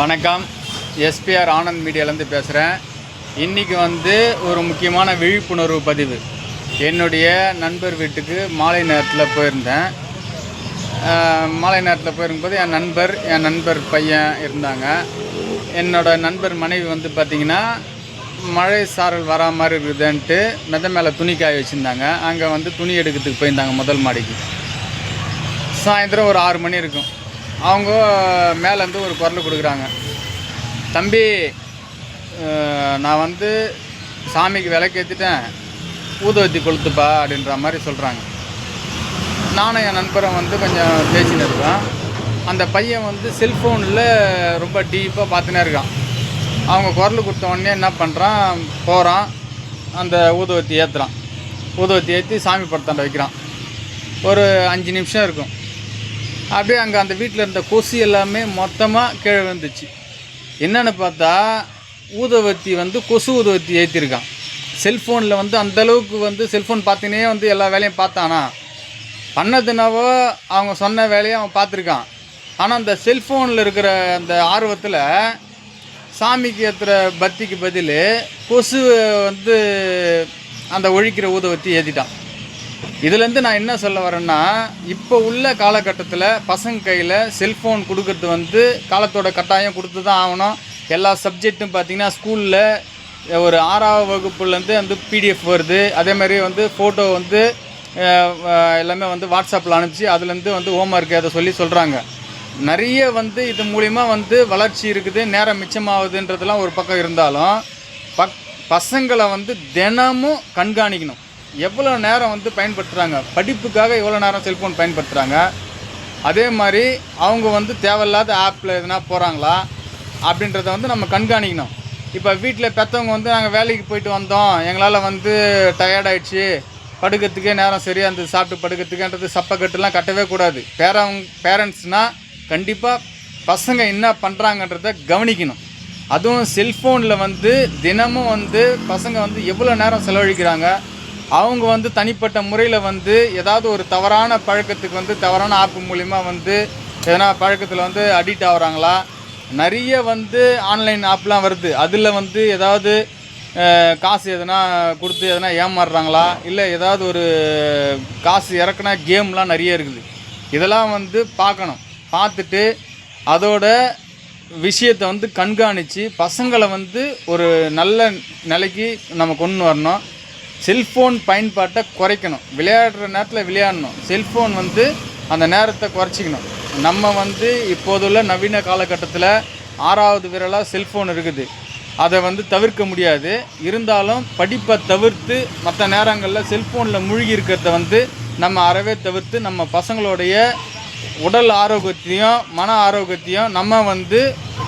வணக்கம். எஸ்பிஆர் ஆனந்த் மீடியாலேருந்து பேசுகிறேன் இன்றைக்கி வந்து ஒரு முக்கியமான விழிப்புணர்வு பதிவு. என்னுடைய நண்பர் வீட்டுக்கு மாலை நேரத்தில் போயிருந்தேன். மாலை நேரத்தில் போயிருக்கும்போது என் நண்பர் என் நண்பர் பையன் இருந்தாங்க. என்னோடய நண்பர் மனைவி வந்து பார்த்திங்கன்னா மழை சாரல் வரா மாதிரி இருக்குதுன்ட்டு மெத மேலே துணி காய வச்சுருந்தாங்க. அங்கே வந்து துணி எடுக்கிறதுக்கு போயிருந்தாங்க முதல் மாடிக்கு. சாயந்தரம் ஒரு ஆறு மணி இருக்கும். அவங்க மேலேருந்து ஒரு குரல் கொடுக்குறாங்க. தம்பி நான் வந்து சாமிக்கு விளக்கேற்றிட்டேன் ஊதுவத்தி கொளுத்துப்பா அப்படின்ற மாதிரி சொல்கிறாங்க நானும் என் நண்பரும் வந்து கொஞ்சம் பேசின்னு இருக்கேன் அந்த பையன் வந்து செல்ஃபோனில் ரொம்ப டீப்பாக பார்த்துனே இருக்கான். அவங்க குரல் கொடுத்த உடனே என்ன பண்ணுறான் போகிறான் அந்த ஊதுவத்தி ஏற்றுறான் ஊதுவத்தி ஏற்றி சாமி படத்தாண்ட வைக்கிறான். ஒரு அஞ்சு நிமிஷம் இருக்கும். அப்படியே அங்கே அந்த வீட்டில் இருந்த கொசு எல்லாமே மொத்தமாக கீழே விழுந்துச்சு. என்னென்னு பார்த்தா ஊதுவத்தி வந்து கொசு ஊதுவத்தி ஏற்றிருக்கான் செல்ஃபோனில் வந்து அந்த அளவுக்கு வந்து செல்ஃபோன் பார்த்தினே வந்து எல்லா வேலையும் பார்த்தானா? பண்ணதுனாவோ அவங்க சொன்ன வேலையை அவன் பார்த்துருக்கான். ஆனால் அந்த செல்ஃபோனில் இருக்கிற அந்த ஆர்வத்தில் சாமிக்கு ஏற்றுற பத்திக்கு பதில் கொசு வந்து அந்த ஒழிக்கிற ஊதவத்தி ஏற்றிட்டான் இதுலேருந்து நான் என்ன சொல்ல வரேன்னா இப்போ உள்ள காலகட்டத்தில் பசங்க கையில் செல்ஃபோன் கொடுக்கறது வந்து காலத்தோட கட்டாயம் கொடுத்து தான் ஆகணும். எல்லா சப்ஜெக்ட்டும் பார்த்தீங்கன்னா ஸ்கூலில் ஒரு ஆறாவது வகுப்புலேருந்து வந்து பிடிஎஃப் வருது. அதே மாதிரி வந்து ஃபோட்டோ வந்து எல்லாமே வந்து வாட்ஸ்அப்பில் அனுப்பிச்சு அதுலேருந்து வந்து ஹோம்ஒர்க் அதை சொல்லி சொல்கிறாங்க நிறைய வந்து இது மூலிமா வந்து வளர்ச்சி இருக்குது நேரம் மிச்சமாகுதுன்றதெல்லாம் ஒரு பக்கம் இருந்தாலும் பக் பசங்களை வந்து தினமும் கண்காணிக்கணும். எவ்வளோ நேரம் வந்து பயன்படுத்துகிறாங்க படிப்புக்காக எவ்வளோ நேரம் செல்ஃபோன் பயன்படுத்துகிறாங்க அதே மாதிரி அவங்க வந்து தேவையில்லாத ஆப்பில் எதுனா போகிறாங்களா அப்படின்றத வந்து நம்ம கண்காணிக்கணும். இப்போ வீட்டில் பெற்றவங்க வந்து நாங்கள் வேலைக்கு போயிட்டு வந்தோம். எங்களால் வந்து டயர்டாயிடுச்சு படுக்கிறதுக்கே நேரம் சரியாக இருந்தது. சாப்பிட்டு படுக்கிறதுக்குன்றது சப்பக்கட்டுலாம் கட்டவே கூடாது. பேரவங்க பேரண்ட்ஸ்னால் கண்டிப்பாக பசங்க என்ன பண்ணுறாங்கன்றத கவனிக்கணும். அதுவும் செல்ஃபோனில் வந்து தினமும் வந்து பசங்க வந்து எவ்வளோ நேரம் செலவழிக்கிறாங்க? அவங்க வந்து தனிப்பட்ட முறையில் வந்து ஏதாவது ஒரு தவறான பழக்கத்துக்கு வந்து தவறான ஆப் மூலிமா வந்து எதனா பழக்கத்தில் வந்து அடிக்ட் ஆகுறாங்களா? நிறைய வந்து ஆன்லைன் ஆப்லாம் வருது. அதில் வந்து ஏதாவது காசு எதனா கொடுத்து எதனா ஏமாறுறாங்களா? இல்லை ஏதாவது ஒரு காசு இறக்குனா கேம்லாம் நிறைய இருக்குது. இதெல்லாம் வந்து பார்க்கணும். பார்த்துட்டு அதோட விஷயத்தை வந்து கண்காணித்து பசங்களை வந்து ஒரு நல்ல நிலைக்கு நம்ம கொண்டு வரணும். செல்ஃபோன் பயன்பாட்டை குறைக்கணும். விளையாடுற நேரத்தில் விளையாடணும். செல்ஃபோன் வந்து அந்த நேரத்தை குறைச்சிக்கணும். நம்ம வந்து இப்போதுள்ள நவீன காலகட்டத்தில் ஆறாவது விரலாக செல்ஃபோன் இருக்குது. அதை வந்து தவிர்க்க முடியாது. இருந்தாலும் படிப்பை தவிர்த்து மற்ற நேரங்களில் செல்ஃபோனில் மூழ்கி இருக்கிறத வந்து நம்ம அறவே தவிர்த்து நம்ம பசங்களுடைய உடல் ஆரோக்கியத்தையும் மன ஆரோக்கியத்தையும் நம்ம வந்து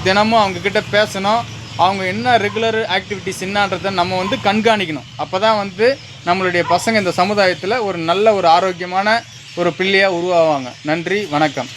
தினமும் அவங்கக்கிட்ட பேசணும். அவங்க என்ன ரெகுலர் ஆக்டிவிட்டிஸ் என்னன்றதை நம்ம வந்து கண்காணிக்கணும். அப்போ தான் வந்து நம்மளுடைய பசங்க இந்த சமுதாயத்தில் ஒரு நல்ல ஒரு ஆரோக்கியமான ஒரு பிள்ளையாக உருவாவாங்க. நன்றி வணக்கம்.